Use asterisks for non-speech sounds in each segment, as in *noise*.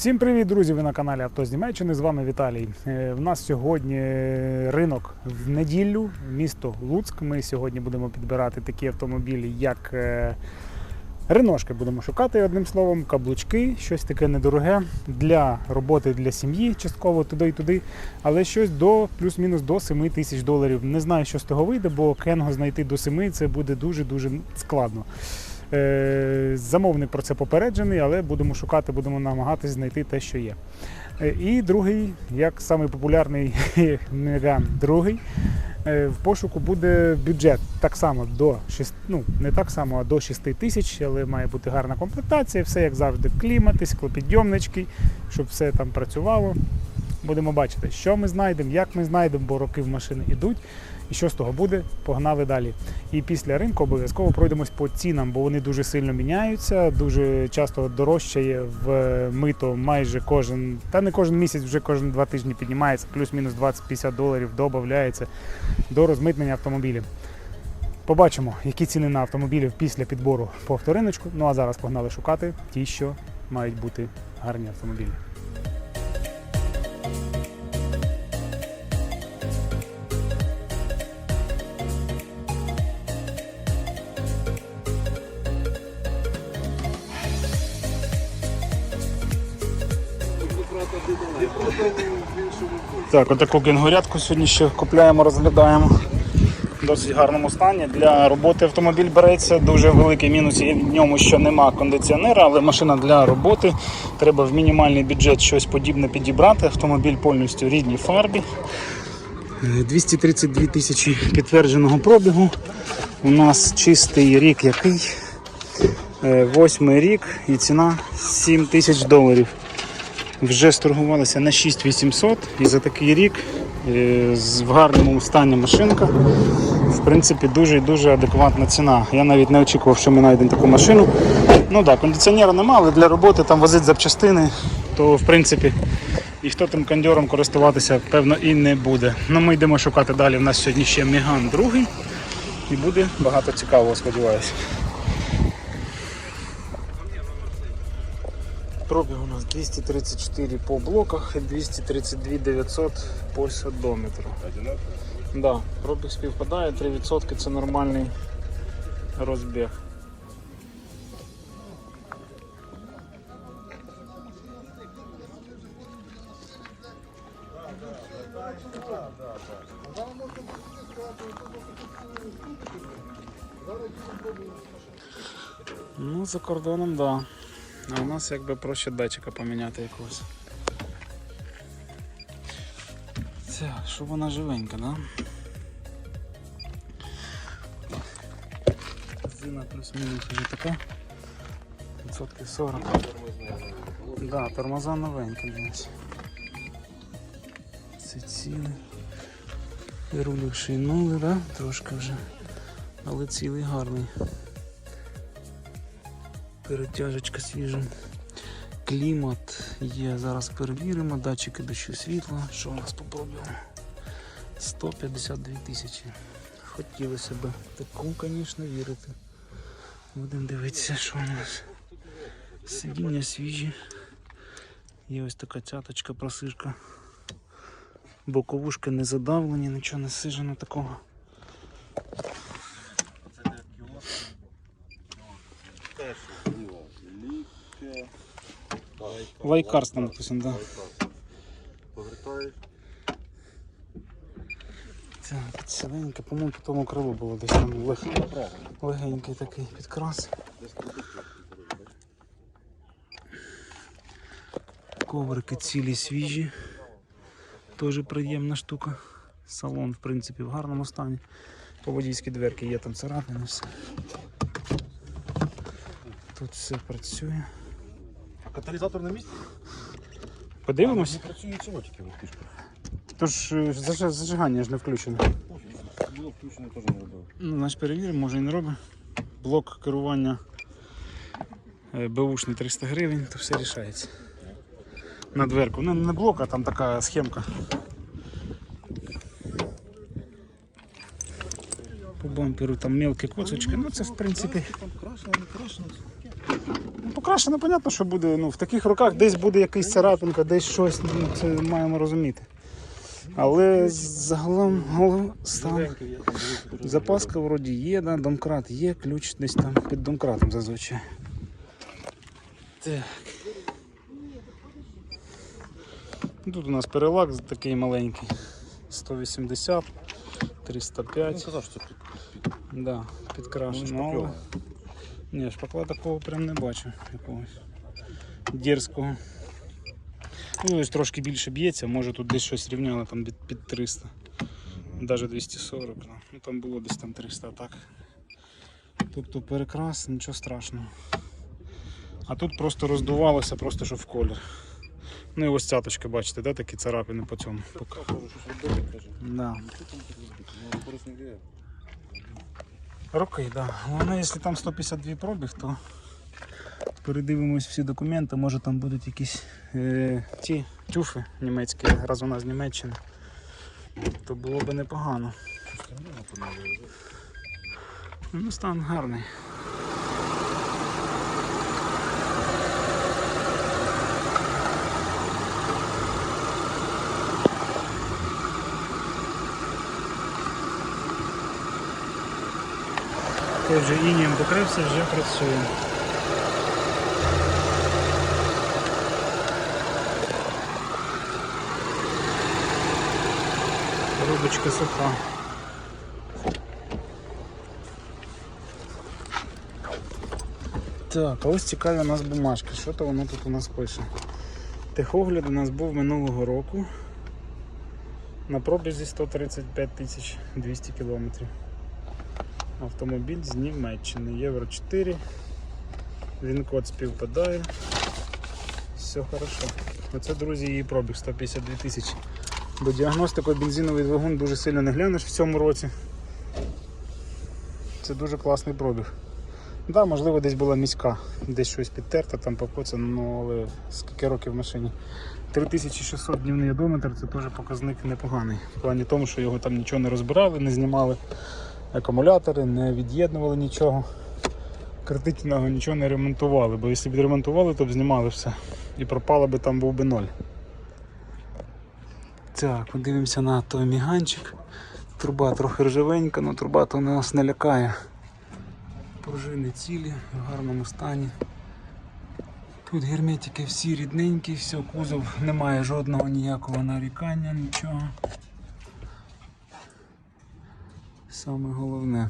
Всім привіт, друзі! Ви на каналі Авто з Німеччини. З вами Віталій. Е, В нас сьогодні ринок в неділю, місто Луцьк. Ми сьогодні будемо підбирати такі автомобілі, як е, реношки. Будемо шукати одним словом, каблучки, щось таке недороге для роботи для сім'ї, частково туди і туди, але щось до плюс-мінус до 7 тисяч доларів. Не знаю, що з того вийде, бо кенго знайти до 7 це буде дуже дуже складно. Е, Замовник про це попереджений, але будемо шукати, будемо намагатися знайти те, що є. Е, І другий, як самий популярний *laughs* Меган другий, е, в пошуку буде бюджет так само до 6, ну не так само, а до 6 тисяч, але має бути гарна комплектація, все як завжди, клімати, склопідйомнички, щоб все там працювало. Будемо бачити, що ми знайдемо, як ми знайдемо, бо роки в машини йдуть. І що з того буде, погнали далі. І після ринку обов'язково пройдемось по цінам, бо вони дуже сильно міняються, дуже часто дорожчає в мито майже кожен, та не кожен місяць, вже кожен два тижні піднімається, плюс-мінус 20-50 доларів додається до розмитнення автомобілів. Побачимо, які ціни на автомобілі після підбору по авториночку. Ну а зараз погнали шукати ті, що мають бути гарні автомобілі. Так, отаку кенгурятку сьогодні ще купляємо, розглядаємо. В досить гарному стані. Для роботи автомобіль береться. Дуже великий мінус є в ньому, що нема кондиціонера, але машина для роботи. Треба в мінімальний бюджет щось подібне підібрати. Автомобіль повністю в рідній фарбі. Е, 232 тисячі підтвердженого пробігу. У нас чистий рік який? Е, Восьмий рік і ціна 7 тисяч доларів вже сторгувалися на 6800 і за такий рік е, в гарному стані машинка. В принципі, дуже і дуже адекватна ціна. Я навіть не очікував, що ми знайдемо таку машину. Ну так, кондиціонера нема, але для роботи там возить запчастини, то в принципі ніхто тим кондьором користуватися, певно, і не буде. Ну, ми йдемо шукати далі. У нас сьогодні ще Міган другий. І буде багато цікавого, сподіваюся. Пробіг у нас 234 по блоках і 232 900 по садометру. Да, пробіг співпадає, 3% це нормальний розбіг. Ну, за кордоном, да. А у нас якби проще датчика поміняти якогось. Це, щоб вона живенька, да? Зина плюс-мінус вже така. Відсотків 40. Да, тормоза новенькі десь. Це цілий. І рулик шийнули, да? Трошки вже. Але цілий гарний. Перетяжечка свіжа. Клімат є. Зараз перевіримо. Датчики дощу світла. Що у нас по пробігу? 152 тисячі. Хотілося б таку, звісно, вірити. Будемо дивитися, що у нас. Сидіння свіжі. Є ось така цяточка, просишка. Боковушки не задавлені, нічого не сижено такого. Лайкарс там написано, да. Повертаєш. Це ціленьке, по-моєму, по тому крилу було десь там лег... легенький такий підкрас. Коврики цілі свіжі. Теж приємна штука. Салон, в принципі, в гарному стані. По водійській дверці є там царапини, все. Тут все працює. Каталізатор на місці? Подивимось. Не працює цього тільки от. Тож е, заж- зажигання ж не включене. Було включено, теж не робив. Ну, значить перевіримо, може і не робить. Блок керування е, беушний 300 гривень, то все рішається. На дверку. Ну не блок, а там така схемка. По бамперу там мелкі косочки, ну це в принципі Там крашено, не крашено. Покрашено, понятно, що буде. Ну, в таких руках десь буде якийсь царапинка, десь щось, ну, це маємо розуміти. Але загалом голов- стан. Запаска вроді є, да, домкрат є, ключ десь там під домкратом зазвичай. Так. Ну, Тут у нас перелак такий маленький. 180, Він 305. казав, що під, під, Да, ну, підкрашено. Ні, шпакла такого прям не бачу якогось. Дерзкого. Ну, ось трошки більше б'ється, може тут десь щось рівняло там під, під 300. Навіть 240. Ну там було десь там 300, а так. Тобто перекрас, нічого страшного. А тут просто роздувалося, просто що в колір. Ну і ось цяточки, бачите, да, такі царапини по цьому. Да. Ну, що там тут робити? Ну, Борис не гріє. Роки, так. Да. Головне, якщо там 152 пробіг, то передивимось всі документи, може там будуть якісь е, ті тюфи німецькі, раз вона з Німеччини. То було б непогано. Ну, стан гарний. Той вже інієм покрився, вже працює. Рубочка суха. Так, а ось цікаві у нас бумажки. Що то воно тут у нас пише? Техогляд у нас був минулого року на пробізі 135 тисяч 200 кілометрів. Автомобіль з Німеччини, Євро 4. Він код співпадає. Все хорошо. Оце, друзі, її пробіг 152 тисячі. Бо діагностикою бензиновий двигун дуже сильно не глянеш в цьому році. Це дуже класний пробіг. Да, можливо, десь була міська, десь щось підтерто, там покоцано, ну, але скільки років в машині. 3600 днівний одометр це теж показник непоганий. В плані тому, що його там нічого не розбирали, не знімали акумулятори, не від'єднували нічого. Критичного нічого не ремонтували, бо якщо б відремонтували, то б знімали все. І пропало би там був би ноль. Так, подивимося на той міганчик. Труба трохи ржавенька, але труба то нас не лякає. Пружини цілі, в гарному стані. Тут герметики всі рідненькі, все, кузов немає жодного ніякого нарікання, нічого. Саме головне.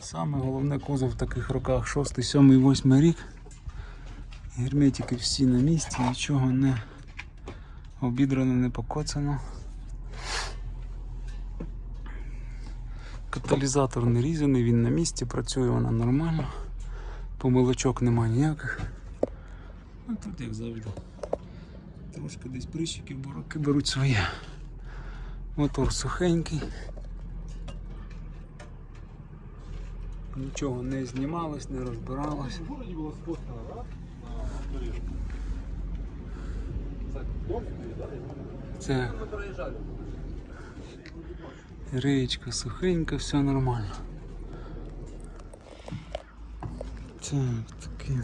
Саме головне кузов в таких роках 6, 7, 8 рік. Герметики всі на місці, нічого не обідрано, не покоцано. Каталізатор не різаний, він на місці, працює вона нормально. Помилочок немає ніяких. Ну тут як завжди. Трошки десь прищики бураки беруть своє. Мотор сухенький. Нічого не знімалось, не розбиралось. Це Ми сухенька, все нормально. Так, таке.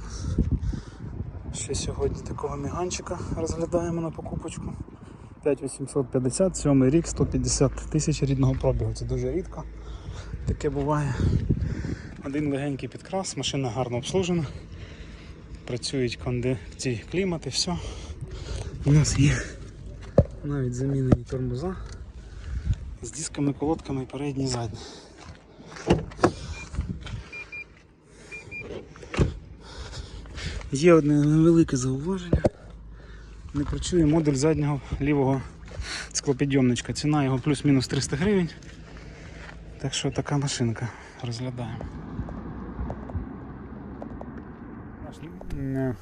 Ще сьогодні такого міганчика розглядаємо на покупочку. 5850, 7 рік, 150 тисяч рідного пробігу. Це дуже рідко. Таке буває. Один легенький підкрас, машина гарно обслужена. Працюють кондиції клімати, все. У нас є навіть замінені тормоза з дисками, колодками і задні. Є одне невелике зауваження. Не працює модуль заднього лівого склопідйомничка. Ціна його плюс-мінус 300 гривень. Так що така машинка розглядаємо. Е,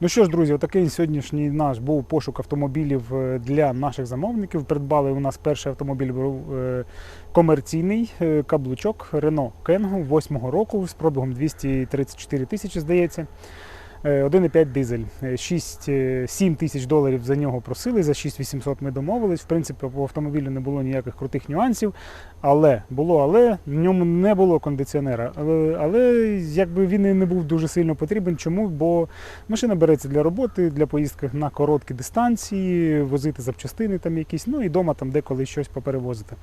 Ну що ж, друзі, отакий сьогоднішній наш був пошук автомобілів е, для наших замовників. Придбали у нас перший автомобіль е, комерційний каблучок Renault Kangoo 8 року з пробігом 234 тисячі, здається. Е, 1,5 дизель. 6-7 тисяч доларів за нього просили, за 6800 ми домовились. В принципі, по автомобілю не було ніяких крутих нюансів. Але було, але в ньому не було кондиціонера. Але, але якби він і не був дуже сильно потрібен. Чому? Бо машина береться для роботи, для поїздки на короткі дистанції, возити запчастини там якісь, ну і вдома там деколи щось поперевозити.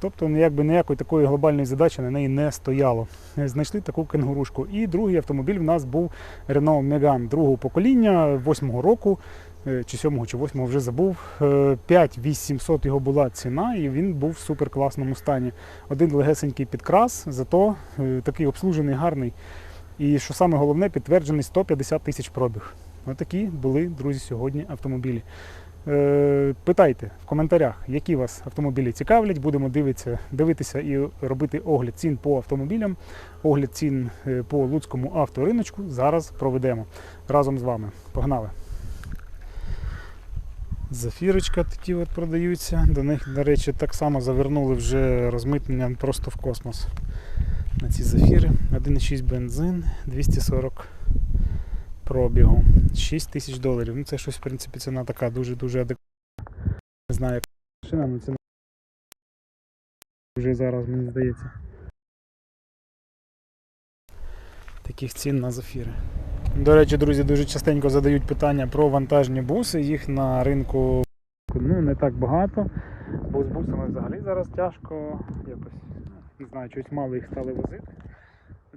Тобто ну, якби ніякої такої глобальної задачі на неї не стояло. Е, Знайшли таку кенгурушку. І другий автомобіль в нас був Renault Megane другого покоління, восьмого року, е, чи сьомого, чи восьмого вже забув. Е, 5800 його була ціна, і він був в суперкласному стані. Один легесенький підкрас, зато е, такий обслужений, гарний. І що саме головне, підтверджений 150 тисяч пробіг. Отакі були, друзі, сьогодні автомобілі. Е, Питайте в коментарях, які вас автомобілі цікавлять. Будемо дивитися, дивитися і робити огляд цін по автомобілям. Огляд цін е, по луцькому авториночку зараз проведемо разом з вами. Погнали! Зафірочка такі от продаються. До них, до речі, так само завернули вже розмитнення просто в космос. На ці зафіри. 1,6 бензин, 240 пробігу. 6 тисяч доларів. Ну це щось, в принципі, ціна така дуже-дуже адекватна. Не знаю, як машина, але ціна вже зараз, мені здається. Таких цін на зафіри. До речі, друзі, дуже частенько задають питання про вантажні буси. Їх на ринку ну, не так багато. Бо з бусами взагалі зараз тяжко. Якось не знаю, щось мало їх стали возити.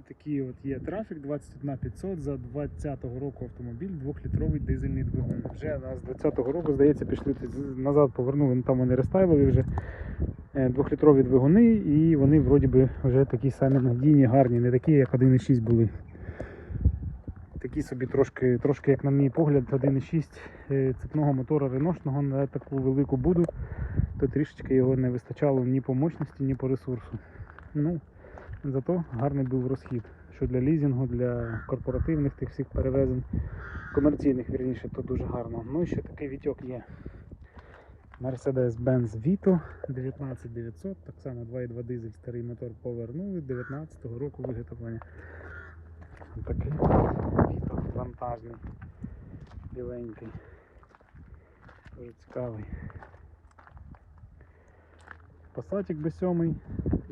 Такий от є трафік 21500 за 20-го року автомобіль, 2-літровий дизельний двигун. Вже з 20-го року, здається, пішли назад, повернули, ну, там вони рестайлові вже. е, Двохлітрові двигуни, і вони вроді би вже такі самі надійні, гарні, не такі, як 1.6 були. Такі собі трошки, трошки, як на мій погляд, 1.6 е, цепного мотора реношного на таку велику буду, то трішечки його не вистачало ні по мощності, ні по ресурсу. Ну, зато гарний був розхід. Що для лізінгу, для корпоративних тих всіх перевезень, комерційних, вірніше, то дуже гарно. Ну і ще такий вітьок є. Mercedes-Benz Vito 19900, так само 2.2 дизель, старий мотор повернули 19-го року виготовлення. Такий Vito вантажний, біленький. Дуже цікавий. Passatик B7,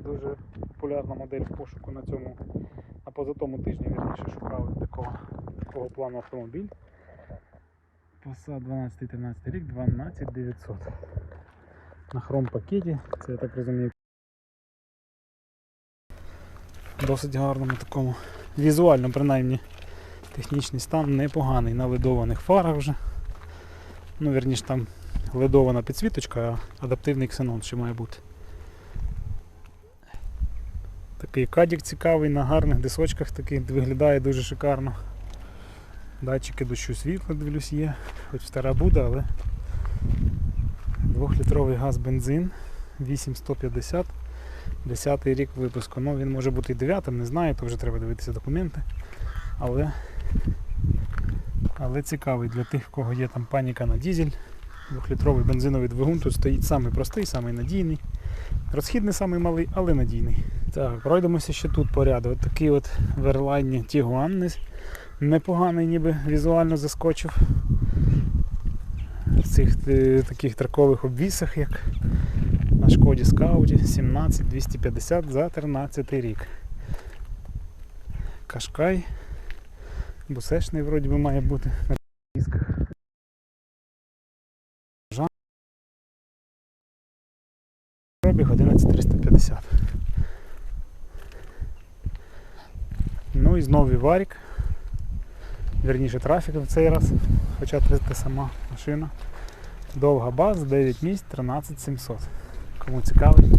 дуже популярна модель в пошуку на цьому, на позатому тижні вірніше шукали такого, такого плану автомобіль. Passat 12-13 рік, 12900. На хром пакеті, це я так розумію. Досить гарному такому. Візуально, принаймні, технічний стан непоганий на ледованих фарах вже. Ну, вірніше там ледована підсвіточка, а адаптивний ксенон ще має бути. Такий кадік цікавий на гарних дисочках такий виглядає дуже шикарно. Датчики дощу світла, дивлюсь, є, хоч стара буде, але двохлітровий газ бензин 8150, 10 рік випуску. Ну він може бути і 9, не знаю, то вже треба дивитися документи. Але, але цікавий для тих, в кого є там паніка на дізель. Двохлітровий бензиновий двигун тут стоїть самий простий, самий надійний. Розхід не самий малий, але надійний. Так, пройдемося ще тут по ряду. От такий от в Ерлайні Tiguan непоганий, ніби візуально заскочив. В цих е, таких тракових обвісах, як на шкоді Скауді 17250 за 13 рік. Кашкай. Бусешний вроді би має бути Пробіг 11350. Ну і знову Варік. Вірніше трафік в цей раз, хоча та сама машина. Довга база, 9 місць, 13700. Кому цікавий,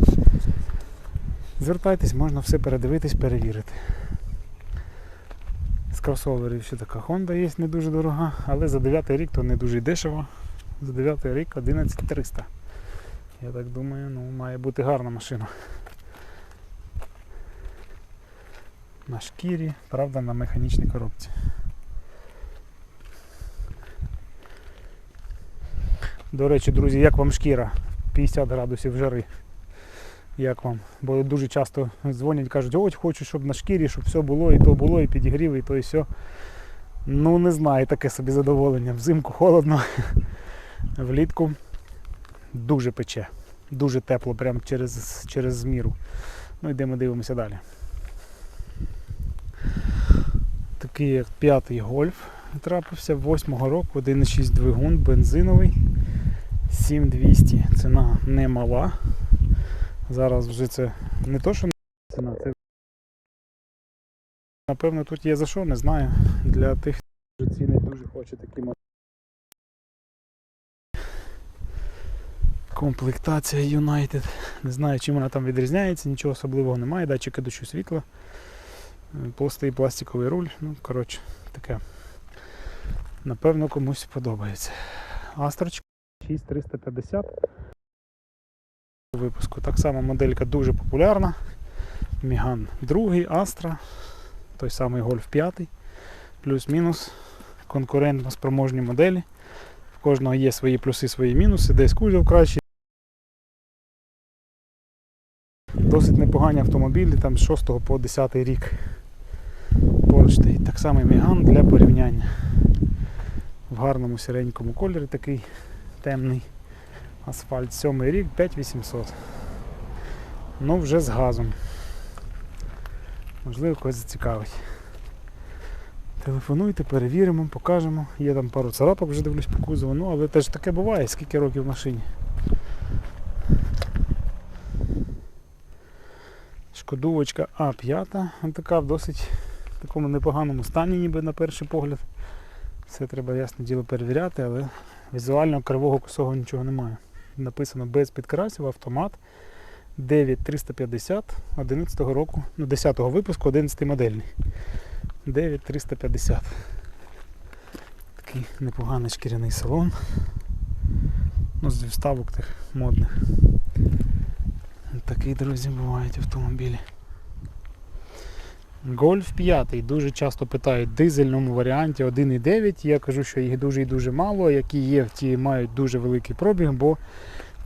звертайтесь, можна все передивитись, перевірити. З кросоверів ще така Honda є, не дуже дорога, але за 9 рік то не дуже дешево. За 9 рік 11300. Я так думаю, ну має бути гарна машина. На шкірі, правда, на механічній коробці. До речі, друзі, як вам шкіра? 50 градусів жари. Як вам? Бо дуже часто дзвонять, кажуть, ось хочу, щоб на шкірі, щоб все було, і то було, і підігрів, і то, і все. Ну, не знаю, таке собі задоволення. Взимку холодно, *laughs* влітку дуже пече. Дуже тепло, прямо через, через зміру. Ну, йдемо дивимося далі. Такий як п'ятий гольф трапився восьмого року, 1,6 двигун, бензиновий, 7200. Ціна не мала. Зараз вже це не то, що не ціна, це напевно тут є за що, не знаю. Для тих, хто ціни дуже хоче такі машини. Комплектація United. Не знаю, чим вона там відрізняється, нічого особливого немає, датчики дощу світла, е, пластиковий руль. Ну, коротше, таке. Напевно, комусь подобається. Астрочка 6350 випуску. Так само моделька дуже популярна. Міган другий, Астра, той самий Гольф 5, плюс-мінус конкурентно спроможні моделі. В кожного є свої плюси, свої мінуси, десь кузов кращий. Досить непогані автомобілі, там з 6 по 10 рік. Поруч так само Міган для порівняння. В гарному сіренькому кольорі такий темний асфальт. 7 рік 5800. Ну вже з газом. Можливо, когось зацікавить. Телефонуйте, перевіримо, покажемо. Є там пару царапок, вже дивлюсь по кузову, ну але теж таке буває, скільки років в машині. Шкодувочка А5, така в досить такому непоганому стані, ніби на перший погляд. Все треба ясне діло перевіряти, але візуально кривого косого нічого немає. Написано без підкрасів, автомат 9350 11 року, ну 10-го випуску, 11 модельний. 9350. Такий непоганий шкіряний салон. Ну, з вставок тих модних. Такі, друзі, бувають автомобілі. Гольф 5 дуже часто питають в дизельному варіанті 1,9. Я кажу, що їх дуже і дуже мало. Які є, ті мають дуже великий пробіг, бо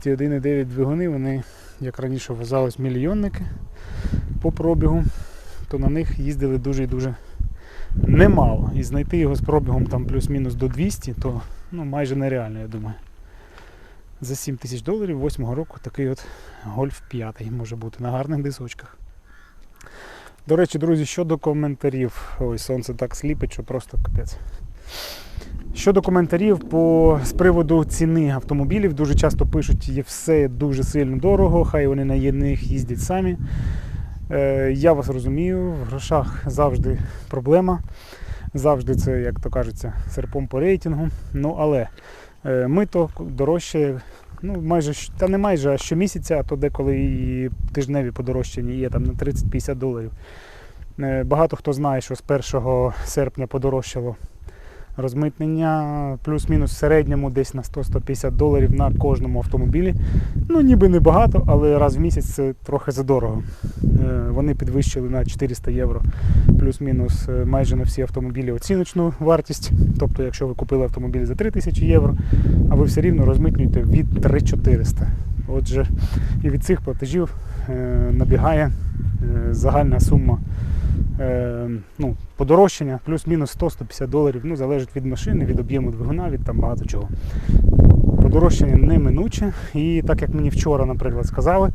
ці 1,9 двигуни, вони, як раніше вважались, мільйонники по пробігу, то на них їздили дуже і дуже немало. І знайти його з пробігом там плюс-мінус до 200, то ну, майже нереально, я думаю. За 7 тисяч доларів 8 року такий от Гольф 5 може бути на гарних дисочках. До речі, друзі, щодо коментарів. Ой, сонце так сліпить, що просто капець. Щодо коментарів по, з приводу ціни автомобілів, дуже часто пишуть, є все дуже сильно дорого, хай вони на них їздять самі. Е, я вас розумію, в грошах завжди проблема. Завжди це, як то кажеться, серпом по рейтингу. Ну, але мито дорожче, ну майже та не майже, а щомісяця, а то деколи і тижневі подорожчання є там на 30-50 доларів. Е, Багато хто знає, що з 1 серпня подорожчало розмитнення плюс-мінус в середньому десь на 100-150 доларів на кожному автомобілі. Ну, ніби не багато, але раз в місяць це трохи задорого. Е, Вони підвищили на 400 євро плюс-мінус е, майже на всі автомобілі оціночну вартість. Тобто, якщо ви купили автомобіль за 3000 євро, а ви все рівно розмитнюєте від 3400. Отже, і від цих платежів е, набігає загальна сума ну, подорожчання плюс-мінус 100-150 доларів. Ну, залежить від машини, від об'єму двигуна, від там багато чого. Подорожчання неминуче. І так як мені вчора, наприклад, сказали,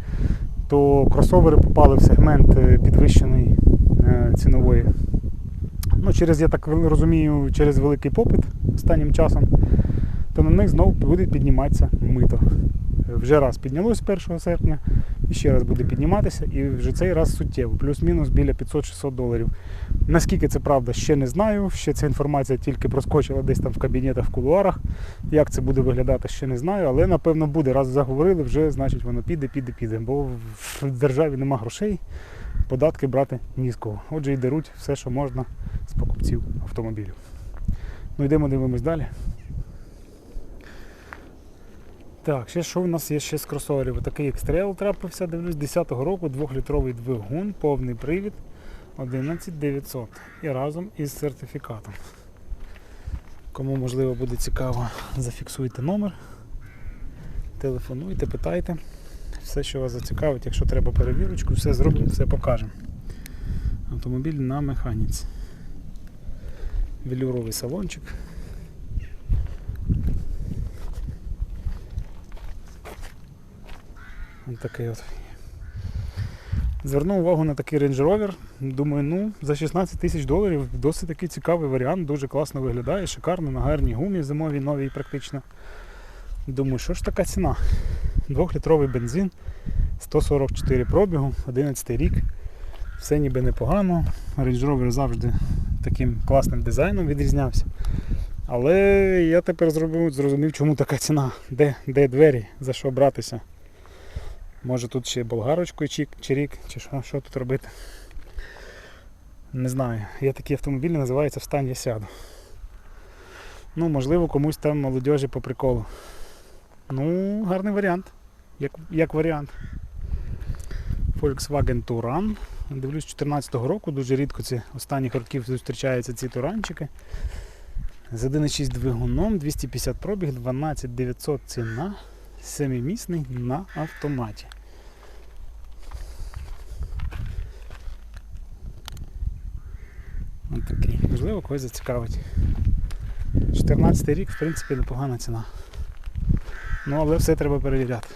то кросовери попали в сегмент е, підвищеної е, цінової. Ну, через, я так розумію, через великий попит останнім часом, то на них знову буде підніматися мито. Вже раз піднялось 1 серпня, і ще раз буде підніматися, і вже цей раз суттєво, плюс-мінус біля 500-600 доларів. Наскільки це правда, ще не знаю. Ще ця інформація тільки проскочила десь там в кабінетах, в кулуарах. Як це буде виглядати, ще не знаю, але напевно буде. Раз заговорили, вже значить воно піде, піде, піде. Бо в державі нема грошей, податки брати ні з кого. Отже, і деруть все, що можна з покупців автомобілів. Ну йдемо, дивимось далі. Так, ще що у нас є ще з кросоверів? Такий екстрел трапився, дивлюсь, 10-го року, 2-літровий двигун, повний привід 11900 і разом із сертифікатом. Кому можливо буде цікаво, зафіксуйте номер, телефонуйте, питайте. Все, що вас зацікавить, якщо треба перевірочку, все зробимо, все покажемо. Автомобіль на механіці. Велюровий салончик. Такий от. Звернув увагу на такий Range Rover. Думаю, ну, за 16 тисяч доларів досить такий цікавий варіант, дуже класно виглядає, шикарно, на гарній гумі зимовій новій практично. Думаю, що ж така ціна? Двохлітровий бензин, 144 пробігу, 11 рік. Все ніби непогано. Range Rover завжди таким класним дизайном відрізнявся. Але я тепер зробив, зрозумів, чому така ціна. Де, де двері, за що братися. Може тут ще болгарочкою чи, рік, чи що, що тут робити. Не знаю. Є такі автомобілі, називаються Встань я сяду. Ну, можливо, комусь там молодежі по приколу. Ну, гарний варіант. Як, як варіант. Volkswagen Touran. Дивлюсь, 2014 року, дуже рідко ці останніх років зустрічаються ці туранчики. З 1,6 двигуном, 250 пробіг, 12 900 ціна, семимісний на автоматі. Ось такий. Можливо, когось зацікавить. 14 рік, в принципі, непогана ціна. Ну, але все треба перевіряти.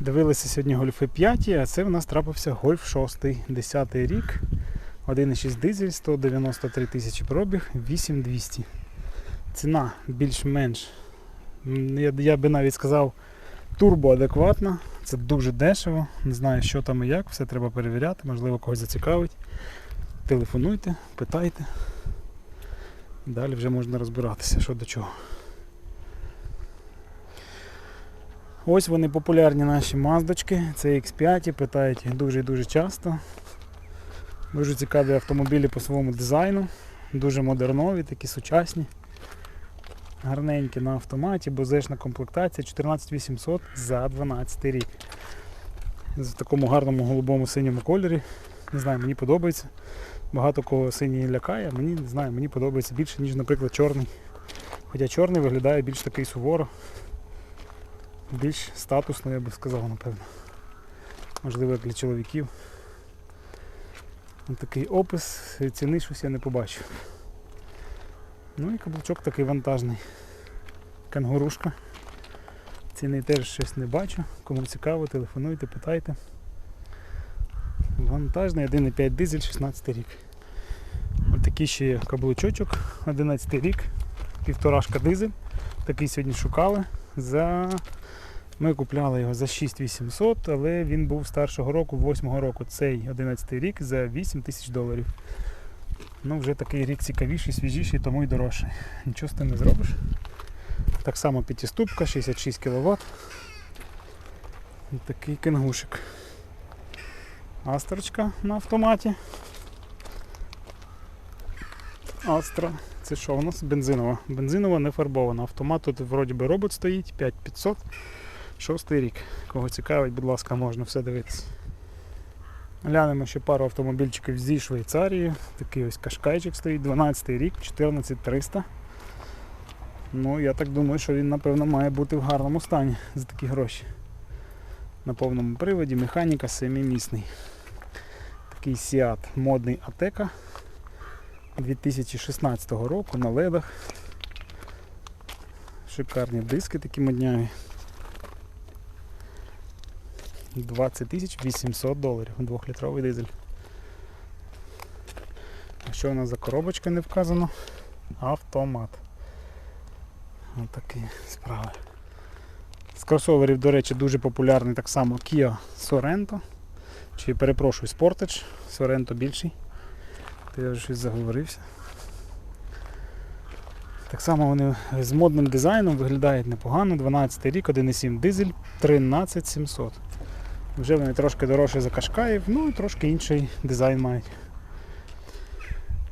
Дивилися сьогодні гольфи 5, а це в нас трапився гольф 6, 10 рік. 1,6 дизель, 193 тисячі пробіг, 8200. Ціна більш-менш, я, я би навіть сказав, турбоадекватна. Це дуже дешево. Не знаю, що там і як, все треба перевіряти, можливо, когось зацікавить. Телефонуйте, питайте. Далі вже можна розбиратися, що до чого. Ось вони популярні наші маздочки. Це X5, питають їх дуже і дуже часто. Дуже цікаві автомобілі по своєму дизайну. Дуже модернові, такі сучасні. Гарненькі на автоматі, бозешна комплектація 14800 за 12 рік. В такому гарному голубому синьому кольорі. Не знаю, мені подобається. Багато кого синій лякає, мені не знаю, мені подобається більше, ніж, наприклад, чорний. Хоча чорний виглядає більш такий суворо, більш статусно, я би сказав, напевно. Можливо, як для чоловіків. Такий опис, ціни щось я не побачив. Ну і каблучок такий вантажний. Кенгурушка. Ціни теж щось не бачу. Кому цікаво, телефонуйте, питайте. Вантажний 1,5 дизель 16 рік. Ось такий ще є каблучочок, 11 рік, півторашка дизель. Такий сьогодні шукали. За... Ми купляли його за 6800, але він був старшого року, 8 року. Цей 11 рік за 8 тисяч доларів. Ну, вже такий рік цікавіший, свіжіший, тому й дорожчий. Нічого з тим не зробиш. Так само п'ятиступка, 66 кВт. Ось такий кенгушик. Астрочка на автоматі. Астра. Це що у нас? Бензинова. Бензинова не фарбована. Автомат тут вроді би робот стоїть, 5500. Шостий рік. Кого цікавить, будь ласка, можна все дивитися. Глянемо ще пару автомобільчиків зі Швейцарії. Такий ось кашкайчик стоїть, 12 рік, 14300. Ну, я так думаю, що він, напевно, має бути в гарному стані за такі гроші. На повному приводі, механіка семимісний. Такий Seat модний Атека 2016 року на ледах. Шикарні диски такі модняві. 20 тисяч 800 доларів, двохлітровий дизель. А що у нас за коробочка не вказано? Автомат. Ось такі справи. З кросоверів, до речі, дуже популярний так само Kia Sorento. Чи перепрошую Sportage, Sorento більший. То я вже щось заговорився. Так само вони з модним дизайном виглядають непогано. 12 рік, 1,7 дизель, 13700. Вже вони трошки дорожчі за кашкаїв, ну і трошки інший дизайн мають.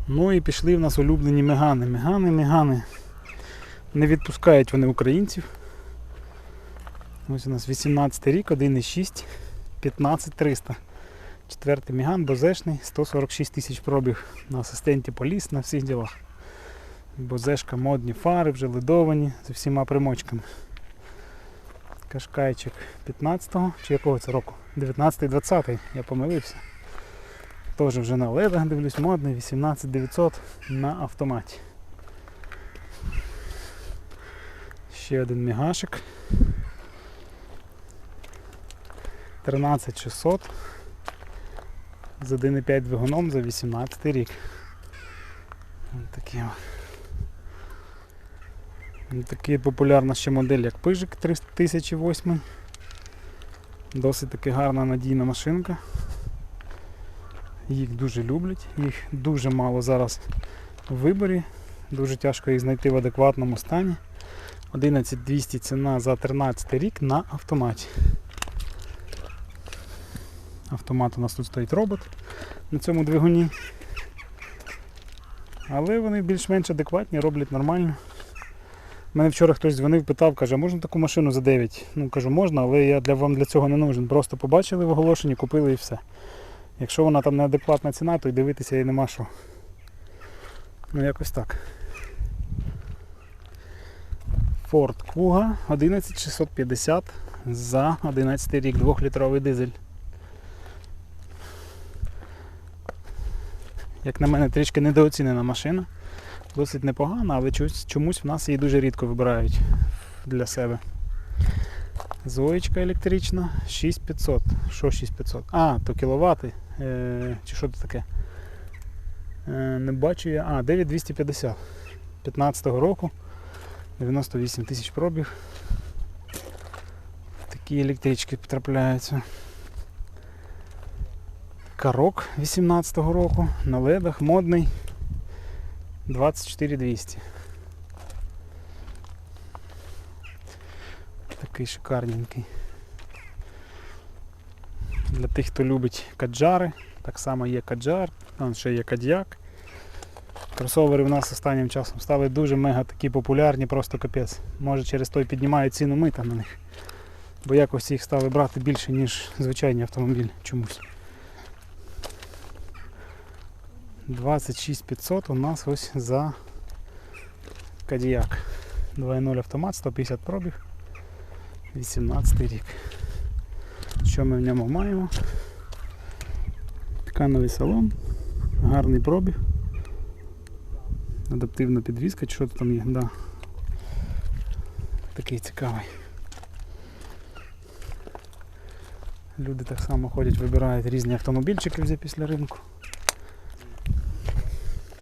Ну і пішли в нас улюблені мегани. Мегани, мегани. Не відпускають вони українців. Ось у нас 18 рік, 1,6, 15300. Четвертий міган, бозешний, 146 тисяч пробіг на асистенті поліс на всіх ділах. Бозешка, модні фари, вже ледовані з всіма примочками. Кашкайчик 15-го, чи якого це року? 19-20, я помилився. Теж вже на LED дивлюсь, модний 18900 на автоматі. Ще один мігашик. 13600 з 1,5 двигуном за 18 рік. Ось такі. Ось Такий популярна ще модель, як Пижик 3008. Досить таки гарна надійна машинка. Їх дуже люблять, їх дуже мало зараз в виборі. Дуже тяжко їх знайти в адекватному стані. 11200 ціна за 13 рік на автоматі. Автомат у нас тут стоїть робот на цьому двигуні. Але вони більш-менш адекватні, роблять нормально. Мене вчора хтось дзвонив, питав, каже, можна таку машину за 9? Ну кажу, можна, але я для вам для цього не нужен. Просто побачили в оголошенні, купили і все. Якщо вона там неадекватна ціна, то й дивитися її нема що. Ну якось так. Ford Kuga 11650 за 11 рік 2-літровий дизель. Як на мене, трішки недооцінена машина. Досить непогана, але чомусь, чомусь в нас її дуже рідко вибирають для себе. Зоєчка електрична 6500. Що 6500? А, то кіловати. Е, чи що це таке? Е, не бачу я. А, 9250. 15-го року. 98 тисяч пробіг. Такі електрички потрапляються. Карок 18-го року. На ледах модний. 24200. Такий шикарненький. Для тих, хто любить каджари, так само є каджар, там ще є кадьяк. Кросовери в нас останнім часом стали дуже мега такі популярні, просто капець. Може через той піднімають ціну мита на них. Бо якось їх стали брати більше, ніж звичайні автомобілі чомусь. 26500 у нас ось за Кадіяк. 2.0 автомат, 150 пробіг, 18 рік. Що ми в ньому маємо? Ткановий салон, гарний пробіг. Адаптивна підвізка, що там є, да. Такий цікавий. Люди так само ходять, вибирають різні автомобільчики вже після ринку.